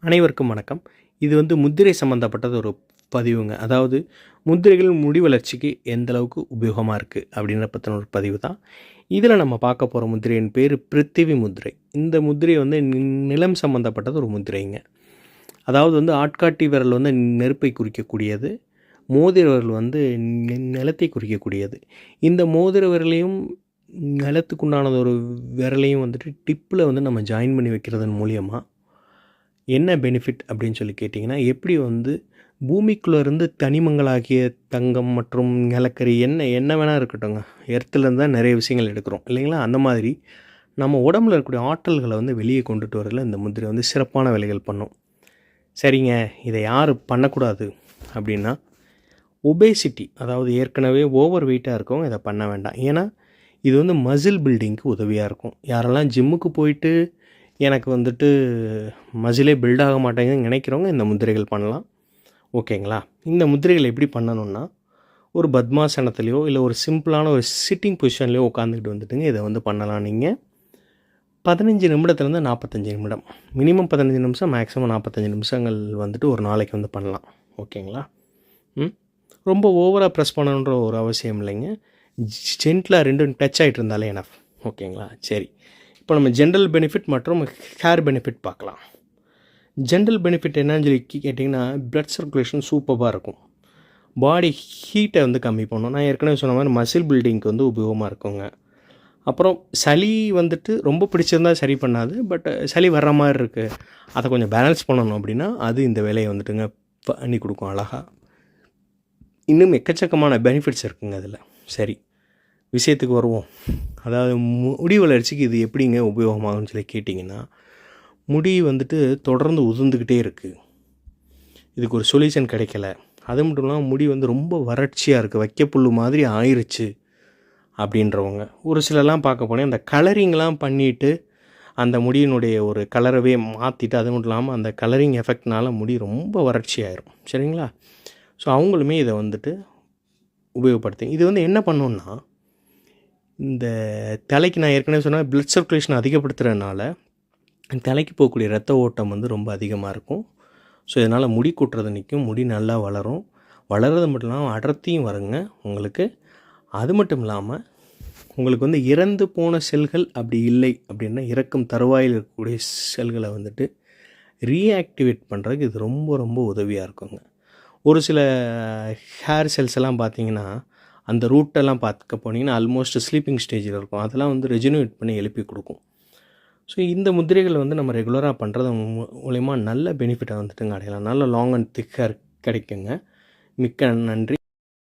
அனைவருக்கும் வணக்கம். இது வந்து முத்திரை சம்மந்தப்பட்டது ஒரு பதிவுங்க. அதாவது முத்திரைகள் முடி வளர்ச்சிக்கு எந்த அளவுக்கு உபயோகமாக இருக்குது அப்படின்ற பற்றின ஒரு பதிவு தான். இதில் நம்ம பார்க்க போகிற முத்திரையின் பேர் பிருத்திவி முத்திரை. இந்த முத்திரை வந்து நி- நிலம் சம்மந்தப்பட்டது ஒரு முத்திரைங்க. அதாவது வந்து ஆட்காட்டி விரல் வந்து நெருப்பை குறிக்கக்கூடியது. மோதிர விரல் வந்து நிலத்தை குறிக்கக்கூடியது. இந்த மோதிர விரலையும் நிலத்துக்குண்டானது ஒரு விரலையும் வந்துட்டு டிப்பில் வந்து நம்ம ஜாயின் பண்ணி வைக்கிறதன் மூலியமாக என்ன பெனிஃபிட் அப்படின்னு சொல்லி கேட்டிங்கன்னா எப்படி வந்து பூமிக்குள்ளேருந்து தனிமங்களாகிய தங்கம் மற்றும் நிலக்கரி என்ன என்ன வேணால் இருக்கட்டுங்க எர்த்துலேருந்து தான் நிறைய விஷயங்கள் எடுக்கிறோம். இல்லைங்களா? அந்த மாதிரி நம்ம உடம்புல இருக்கக்கூடிய ஆற்றல்களை வந்து வெளியே கொண்டுட்டு வரல இந்த முத்திரை வந்து சிறப்பான வேலைகள் பண்ணும். சரிங்க இதை யார் பண்ணக்கூடாது அப்படின்னா ஒபேசிட்டி அதாவது ஏற்கனவே ஓவர் வெயிட்டாக இருக்கவங்க இதை பண்ண வேண்டாம். ஏன்னா இது வந்து மசில் பில்டிங்க்கு உதவியாக இருக்கும். யாரெல்லாம் ஜிம்முக்கு போயிட்டு எனக்கு வந்துட்டு மசிலே பில்ட் ஆக மாட்டேங்குதுன்னு நினைக்கிறவங்க இந்த முத்திரைகள் பண்ணலாம். ஓகேங்களா? இந்த முத்திரைகள் எப்படி பண்ணணும்னா ஒரு பத்மாசனத்துலேயோ இல்லை ஒரு சிம்பிளான ஒரு சிட்டிங் பொசிஷன்லேயோ உட்காந்துக்கிட்டு வந்துட்டுங்க இதை வந்து பண்ணலாம் நீங்கள் பதினஞ்சு நிமிடத்துலேருந்து நாற்பத்தஞ்சு நிமிடம். மினிமம் பதினஞ்சு நிமிஷம் மேக்ஸிமம் நாற்பத்தஞ்சு நிமிஷங்கள் வந்துட்டு ஒரு நாளைக்கு வந்து பண்ணலாம். ஓகேங்களா? ம்? ரொம்ப ஓவராக ப்ரெஸ் பண்ணணுன்ற ஒரு அவசியம் இல்லைங்க. ஜென்டிலாக ரெண்டும் டச் ஆகிட்டு இருந்தாலே எனஃப் ஓகேங்களா? சரி. இப்போ நம்ம ஜென்ரல் பெனிஃபிட் மற்றும் ஹேர் பெனிஃபிட் பார்க்கலாம். ஜென்ரல் பெனிஃபிட் என்னன்னு சொல்லி கேட்டிங்கன்னா பிளட் சர்க்குலேஷன் சூப்பராக இருக்கும். பாடி ஹீட்டை வந்து கம்மி பண்ணும். நான் ஏற்கனவே சொன்ன மாதிரி மசில் பில்டிங்க்கு வந்து உபயோகமாக இருக்குங்க. அப்புறம் சளி வந்துட்டு ரொம்ப பிடிச்சிருந்தா சரி பண்ணாது பட் சளி வர்ற மாதிரி இருக்குது அதை கொஞ்சம் பேலன்ஸ் பண்ணணும் அப்படின்னா அது இந்த வேலையை வந்துட்டுங்க பண்ணி கொடுக்கும் அழகாக இன்னும் எக்கச்சக்கமான பெனிஃபிட்ஸ் இருக்குங்க அதில். சரி. விஷயத்துக்கு வருவோம். அதாவது முடி வளர்ச்சிக்கு இது எப்படிங்க உபயோகமாகும்னு சொல்லி கேட்டிங்கன்னா முடி வந்துட்டு தொடர்ந்து உதிர்ந்துக்கிட்டே இருக்குது இதுக்கு ஒரு சொல்யூஷன் கிடைக்கல. அது மட்டும் இல்லாமல் முடி வந்து ரொம்ப வறட்சியாக இருக்குது வைக்கப்புல் மாதிரி ஆயிடுச்சு அப்படின்றவங்க. ஒரு சிலர்லாம் பார்க்க போனேன் அந்த கலரிங்லாம் பண்ணிவிட்டு அந்த முடியினுடைய ஒரு கலரவே மாற்றிட்டு அது மட்டும் இல்லாமல் அந்த கலரிங் எஃபெக்ட்னால முடி ரொம்ப வறட்சி ஆயிரும் சரிங்களா? ஸோ அவங்களுமே இதை வந்துட்டு உபயோகப்படுத்தி இது வந்து என்ன பண்ணோன்னா இந்த தலைக்கு நான் ஏற்கனவே சொன்னால் பிளட் சர்க்குலேஷன் அதிகப்படுத்துகிறதுனால தலைக்கு போகக்கூடிய ரத்த ஓட்டம் வந்து ரொம்ப அதிகமாக இருக்கும். ஸோ இதனால் முடி கொட்டுறது நிற்கும் முடி நல்லா வளரும். வளர்றது மட்டும் இல்லாமல் அடர்த்தியும் வருங்க உங்களுக்கு. அது மட்டும் இல்லாமல் உங்களுக்கு வந்து இறந்து போன செல்கள் அப்படி இல்லை அப்படின்னா இறக்கும் தருவாயில் இருக்கக்கூடிய செல்களை வந்துட்டு ரீஆக்டிவேட் பண்ணுறதுக்கு இது ரொம்ப ரொம்ப உதவியாக இருக்குங்க. ஒரு சில ஹேர் செல்ஸ் எல்லாம் பார்த்தீங்கன்னா அந்த ரூட்டெல்லாம் பார்த்துக்க போனீங்கன்னா ஆல்மோஸ்ட் ஸ்லீப்பிங் ஸ்டேஜில் இருக்கும். அதெல்லாம் வந்து ரெஜினேட் பண்ணி எழுப்பி கொடுக்கும். ஸோ இந்த முத்திரைகளை வந்து நம்ம ரெகுலராக பண்ணுறது மூலயமா நல்ல பெனிஃபிட்டை வந்துட்டுங்க அடையலாம். நல்ல லாங் அண்ட் திக்காக கிடைக்குங்க. மிக்க நன்றி.